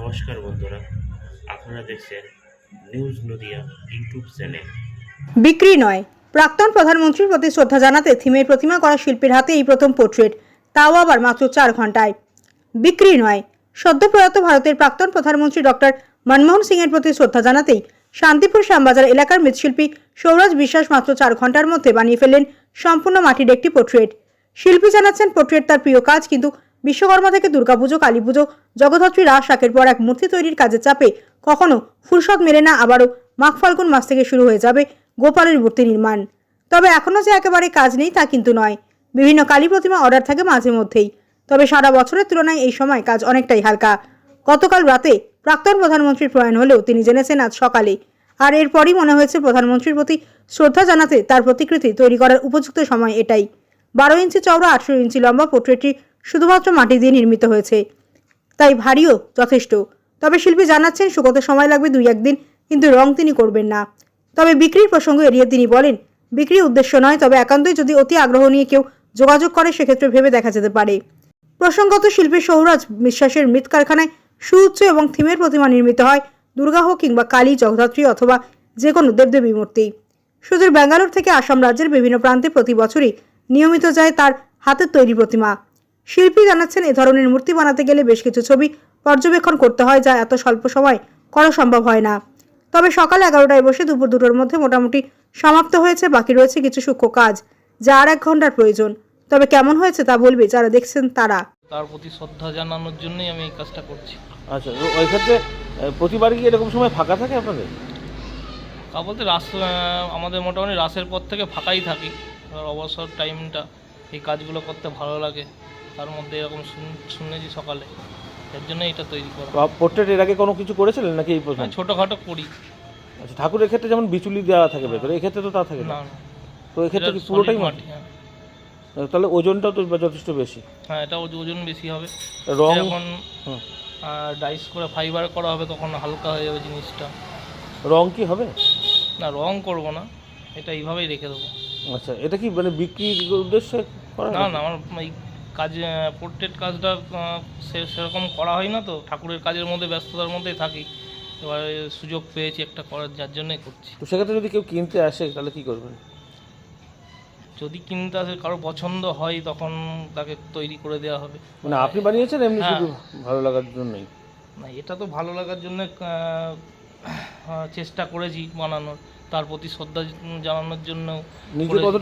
নমস্কার বন্ধুরা, আপনারা দেখছেন নিউজ নদিয়া ইউটিউব চ্যানেল। বিক্রি নয়, প্রাক্তন প্রধানমন্ত্রীর প্রতি শ্রদ্ধা জানাতে থিমের প্রতিমা করা শিল্পীর হাতে এই প্রথম পোর্ট্রেট, তাও আবার মাত্র চার ঘন্টায় বিক্রি নয়, সদ্য প্রয়াত ভারতের প্রাক্তন প্রধানমন্ত্রী ডক্টর মনমোহন সিংয়ের প্রতি শ্রদ্ধা জানাতেই শান্তিপুর শ্যামবাজার এলাকার মৃৎশিল্পী সৌরাজ বিশ্বাস মাত্র চার ঘণ্টার মধ্যে বানিয়ে ফেললেন সম্পূর্ণ মাটির একটি পোর্ট্রেট। শিল্পী জানাচ্ছেন, পোর্ট্রেট তার প্রিয় কাজ, কিন্তু বিশ্বকর্মা থেকে দুর্গাপুজো কালী পুজো জগদ্ধাত্রী রাস শাকের পর এক মূর্তি তৈরির কাজের চাপে কখনো ফুরসত মেলে না, আবারও মাঘ ফাল্গুন মাস থেকে শুরু হয়ে যাবে গোপালের মূর্তি নির্মাণ। তবে এখনও যে একেবারে কাজ নেই তা কিন্তু নয়। বিভিন্ন কালী প্রতিমা অর্ডার থাকে মাঝে মধ্যেই। তবে সারা বছরের তুলনায় এই সময় কাজ অনেকটাই হালকা। গতকাল রাতে প্রাক্তন প্রধানমন্ত্রীর প্রয়াণ হলেও তিনি জেনেছেন আজ সকালে। আর এরপরই মনে হয়েছে প্রধানমন্ত্রীর প্রতি শ্রদ্ধা জানাতে তার প্রতিকৃতি তৈরি করার উপযুক্ত সময় এটাই। বারো ইঞ্চি চওড়া, আঠেরো ইঞ্চি লম্বা পোর্ট্রেটটি শুধুমাত্র মাটি দিয়ে নির্মিত হয়েছে। তাই ভারীও যথেষ্ট। তবে শিল্পী জানাচ্ছেন, শুকোতে সময় লাগবে দুই একদিন, কিন্তু রং তিনি করবেন না। তবে বিক্রির প্রসঙ্গ এড়িয়ে তিনি বলেন বিক্রি উদ্দেশ্য নয়, তবে একান্তই যদি অতি আগ্রহ নিয়ে কেউ যোগাযোগ করে, সেক্ষেত্রে ভেবে দেখা যেতে পারে। প্রসঙ্গত, শিল্পী সৌরাজ বিশ্বাসের মৃৎ কারখানায় সুউচ্চ এবং থিমের প্রতিমা নির্মিত হয় দুর্গা হোক কিংবা কালী জগদ্ধাত্রী অথবা যে কোনো দেবদেবী মূর্তি। সুদূর ব্যাঙ্গালোর থেকে আসাম রাজ্যের বিভিন্ন প্রান্তে প্রতি বছরই নিয়মিত যায় তার হাতের তৈরি প্রতিমা। শিল্পী জানাচ্ছেন এ ধরনের মূর্তি বানাতে গেলে বেশ কিছু ছবি পর্যবেক্ষণ করতে হয় যা এত স্বল্প সময় করা সম্ভব হয় না। তবে সকাল এগারোটায় বসে দুপুর দুটোর মধ্যে মোটামুটি সমাপ্ত হয়েছে বাকি রয়েছে কিছু সূক্ষ্ম কাজ যা আর এক ঘণ্টার প্রয়োজন। তবে কেমন হয়েছে তা বলবে যারা দেখছেন তারা। তার প্রতি শ্রদ্ধা জানানোর জন্যই আমি এই কাজটা করছি। আচ্ছা তো ওই ক্ষেত্রে প্রতিবারই কি এরকম সময় ফাঁকা থাকে আপনাদের? তা বলতে রাস আহ, আমাদের মোটামুটি রাসের পর থেকে ফাঁকাই থাকি। অবসর টাইমটা এই কাজগুলো করতে ভালো লাগে। তার মধ্যে এরকম শুন- শুনেছি সকালে। এর জন্য এটা তৈরি করা। পোর্ট্রেট এর আগে কোনো কিছু করেছিলেন নাকি এই আমি ছোটোখাটো করি। আচ্ছা ঠাকুরের ক্ষেত্রে যেমন বিচুলি দেওয়া থাকে ভেতরে এক্ষেত্রে তো তা থাকে না। তো এক্ষেত্রে কি পুরোটাই মাটি? হ্যাঁ। তাহলে ওজনটাও তো যথেষ্ট বেশি। হ্যাঁ এটা ওজন বেশি হবে। রং? যখন। ডাইস করে ফাইবার করা হবে তখন হালকা হয়ে যাবে জিনিসটা। রং কি হবে? না রং করব না এটা এইভাবেই রেখে দেবো। আচ্ছা এটা কি মানে বিক্রির উদ্দেশ্যে করা না না আমার কাজ পোর্ট্রেট কাজটা সে- সেরকম করা হয় না তো। ঠাকুরের কাজের মধ্যে ব্যস্ততার মধ্যেই থাকি। এবারে সুযোগ পেয়েছি একটা করার যার জন্যই করছি। তো সেক্ষেত্রে যদি কেউ কিনতে আসে তাহলে কি করবেন? যদি কিনতে আসে কারও পছন্দ হয় তখন তাকে তৈরি করে দেওয়া হবে। মানে আপনি বানিয়েছেন এমনি হ্যাঁ। শুধু ভালো লাগার জন্যই? না এটা তো ভালো লাগার জন্য চেষ্টা করেছি বানানোর। তার প্রতি শ্রদ্ধা জানানোর জন্য কতটুকু